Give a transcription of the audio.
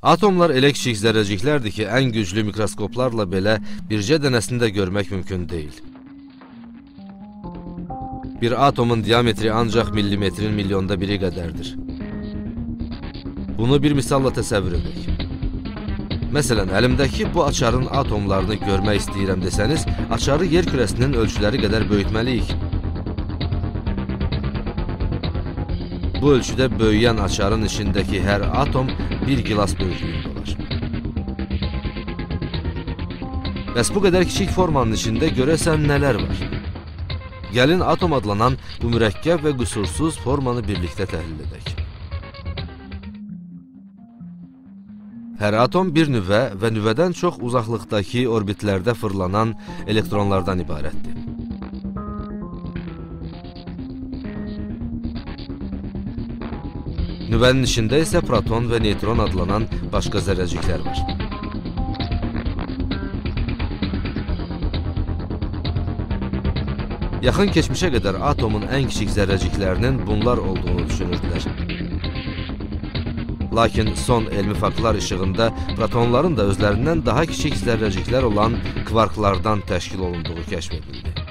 Atomlar elə kiçik zərrəciklərdir ki, ən güclü mikroskoplarla belə bircə dənəsini də görmək mümkün deyil. Bir atomun diametri ancaq millimetrin milyonda biri qədərdir. Bunu bir misalla təsəvvür edək. Məsələn, əlimdəki bu açarın atomlarını görmək istəyirəm desəniz, açarı yer kürəsinin ölçüləri qədər böyütməliyik. Bu ölçüdə böyüyən açarın içindəki hər atom bir gilas böyüklüyündə olar. Bəs bu qədər kiçik formanın içində görəsən nələr var? Gəlin atom adlanan bu mürəkkəb və qüsursuz formanı birlikdə təhlil edək. Hər atom bir nüvə və nüvədən çox uzaqlıqdakı orbitlərdə fırlanan elektronlardan ibarətdir. Nüvənin içində isə proton və neytron adlanan başqa zərrəciklər var. Yaxın keçmişə qədər atomun ən kiçik zərrəciklərinin bunlar olduğunu düşünürdülər. Lakin son elmi faktlar işığında protonların da özlərindən daha kiçik zərrəciklər olan kvarklardan təşkil olunduğu kəşf edildi.